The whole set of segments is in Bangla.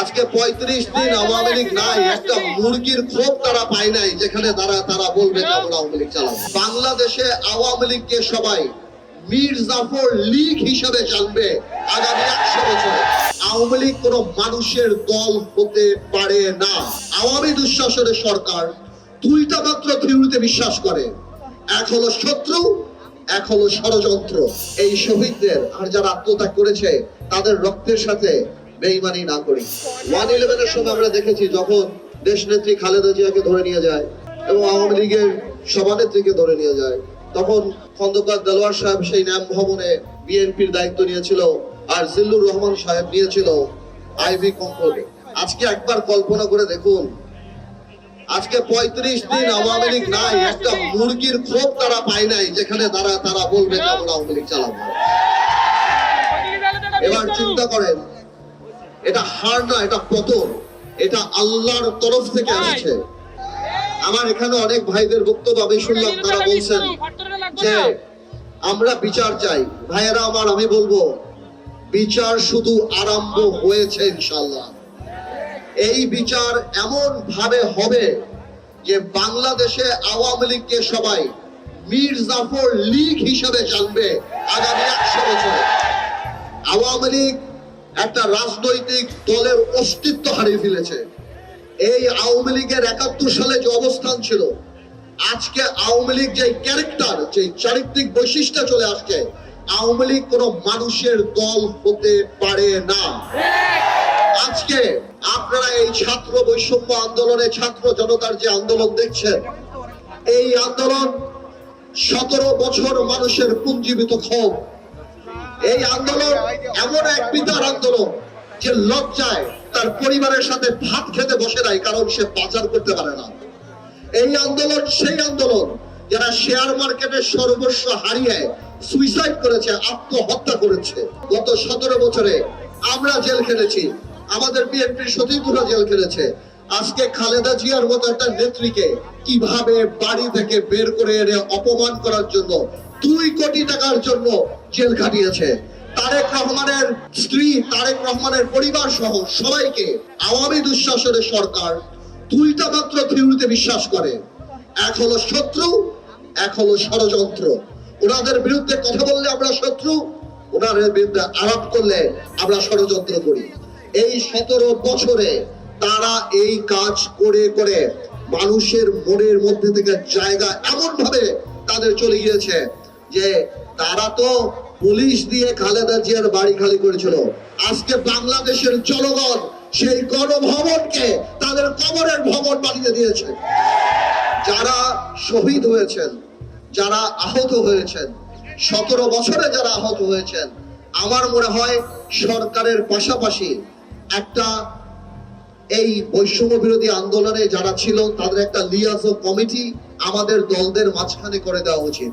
আজকে পঁয়ত্রিশ দিন আওয়ামী লীগ নাই, একটা মুরগির খোপ তারা পায় নাই, যেখানে তারা তারা বলবে যে আমরা আওয়ামী লীগ চালাবো। বাংলাদেশে আওয়ামী লীগকে সবাই মীর জাফর লীগ হিসেবে জানবে আগামী একশো বছরে। আওয়ামী লীগ কোনো মানুষের দল হতে পারে না। আওয়ামী দুঃশাসনের সরকার দুইটা মাত্র বিশ্বাস করে। এক হলো শত্রু, এক হলো ষড়যন্ত্র। এই শহীদদের আর যারা আত্মত্যাগ করেছে, তাদের রক্তের সাথে বেইমানি না করি। ওয়ান ইলেভেনের সময় আমরা দেখেছি যখন দেশ নেত্রী খালেদা জিয়াকে ধরে নিয়ে যায় এবং আওয়ামী লীগের সভানেত্রীকে ধরে নিয়ে যায়, তখন খন্দকার দেলোয়ার সাহেব সেই ন্যাম ভবনে বিএনপির দায়িত্ব নিয়েছিল আর জিল্লুর রহমান সাহেব নিয়েছিল আইভি কন্ট্রোল। আজকে একবার কল্পনা করে দেখুন, আজকে পঁয়ত্রিশ দিন আওয়ামী লীগ নাই, একটা মুরগির খোপ তারা পায় নাই, যেখানে তারা তারা বলবে আমরা আওয়ামী লীগ চালাবো। এবার চিন্তা করেন এটা হার না এটা পতন এটা আল্লাহর তরফ থেকে আসছে। আমার এখানে অনেক ভাইদের বক্তব্য আমি শুনলাম তারা বলছেন যে আমরা বিচার চাই। ভাইয়েরা আমার আমি বলব বিচার শুধু আরম্ভ হয়েছে ইনশাল্লাহ এই বিচার এমন ভাবে হবে যে বাংলাদেশে আওয়ামী লীগকে সবাই মীর জাফর লীগ হিসেবে জানবে আগামী একশো বছরে। আওয়ামী লীগ একটা রাজনৈতিক দলের অস্তিত্ব হারিয়ে ফেলেছে। এই আওয়ামী লীগের একাত্তর সালে যে অবস্থান ছিল, আজকে আওয়ামী লীগ যে ক্যারেক্টার যে চারিত্রিক বৈশিষ্ট্য চলে আসছে, আওয়ামী লীগ কোনো মানুষের দল হতে পারে না। আজকে আপনারা এই ছাত্র বৈষম্য আন্দোলনে, ছাত্র জনতার যে আন্দোলন দেখছেন, এই আন্দোলন সতেরো বছর মানুষের পুঞ্জীবিত ক্ষোভ এই আন্দোলন এমন এক পিতার আন্দোলন যে লজ্জায় তার পরিবারের সাথে ভাত খেতে বসে নাই, কারণ সে পাচার করতে পারে না। এই আন্দোলন সেই আন্দোলন যারা শেয়ার মার্কেটের সর্বস্ব হারিয়ে সুইসাইড করেছে, আত্মহত্যা করেছে। গত সতেরো বছরে আমরা জেল খেলেছি, আমাদের বিএনপির সতীর্থরা জেল খেলেছে। আজকে খালেদা জিয়ার মতো একটা নেত্রীকে কীভাবে বাড়ি থেকে বের করে এনে অপমান করার জন্য দুই কোটি টাকার জন্য জেল খাটিয়েছে। তারেক রহমানের স্ত্রী, তারেক রহমানের পরিবার সহ সবাইকে আওয়ামী দুঃশাসনের সরকার দুইটা মাত্র থিওরিতে বিশ্বাস করে। এক হলো শত্রু, এক হলো ষড়যন্ত্র। ওনাদের বিরুদ্ধে কথা বললে আমরা শত্রু, ওনাদের বিরুদ্ধে আলাপ করলে আমরা ষড়যন্ত্র করি। এই সতেরো বছরে তারা এই কাজ করে করে মানুষের মনের মধ্যে থেকে জায়গা এমন ভাবে তাদের চলে গিয়েছে যে তারা তো পুলিশ দিয়ে খালেদা জিয়ার বাড়ি খালি করেছিল। আজকে বাংলাদেশের জনগণ সেই গণভবনকে তাদের কবরের ভবন বানিয়ে দিয়েছে। যারা শহীদ হয়েছেন, যারা আহত হয়েছেন, সতেরো বছরে যারা আহত হয়েছেন, আমার মনে হয় সরকারের পাশাপাশি একটা এই বৈষম্য বিরোধী আন্দোলনে যারা ছিল তাদের একটা লিয়াজ কমিটি আমাদের দলদের মাঝখানে করে দেওয়া উচিত।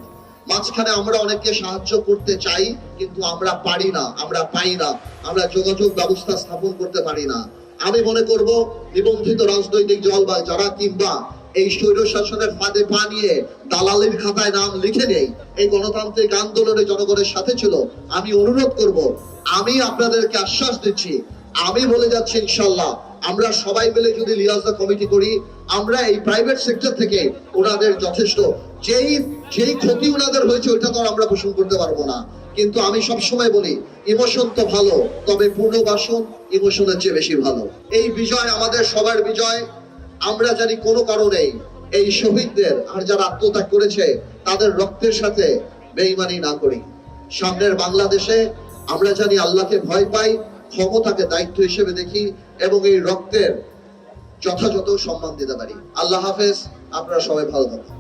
মাঝখানে আমরা অনেককে সাহায্য করতে চাই, কিন্তু আমরা পারি না, আমরা পাই না, আমরা যোগাযোগ ব্যবস্থা স্থাপন করতে পারি না। আমি মনে করব, নিবন্ধিত রাজনৈতিক দল বা যারা কিংবা এই স্বৈর শাসনের ফাঁদে পা নিয়ে দালালির খাতায় নাম লিখে নেই, এই গণতান্ত্রিক আন্দোলনে জনগণের সাথে ছিল, আমি অনুরোধ করব, আমি আপনাদেরকে আশ্বাস দিচ্ছি, আমি বলে যাচ্ছি ইনশাল্লাহ আমরা সবাই মিলে যদি লিয়াজা কমিটি করি, আমরা এই প্রাইভেট সেক্টর থেকে ওনাদের যথেষ্ট। যেই যেই ক্ষতি ওনাদের হয়েছে, ওইটা তো আমরা পোষণ করতে পারব না। কিন্তু আমি সব সময় বলি, ইমোশন তো ভালো, তবে পূর্ণবাসন ইমোশনের চেয়ে বেশি ভালো। এই বিজয় আমাদের সবার বিজয়। আমরা জানি কোনো কারণেই এই শহীদদের আর যারা আত্মত্যাগ করেছে, তাদের রক্তের সাথে বেইমানি না করি। সামনের বাংলাদেশে আমরা জানি আল্লাহকে ভয় পাই ক্ষমতাকে দায়িত্ব হিসেবে দেখি এবং এই রক্তের যথাযথ সম্মান দিতে পারি। আল্লাহ হাফেজ, আপনারা সবাই ভালো থাকুন।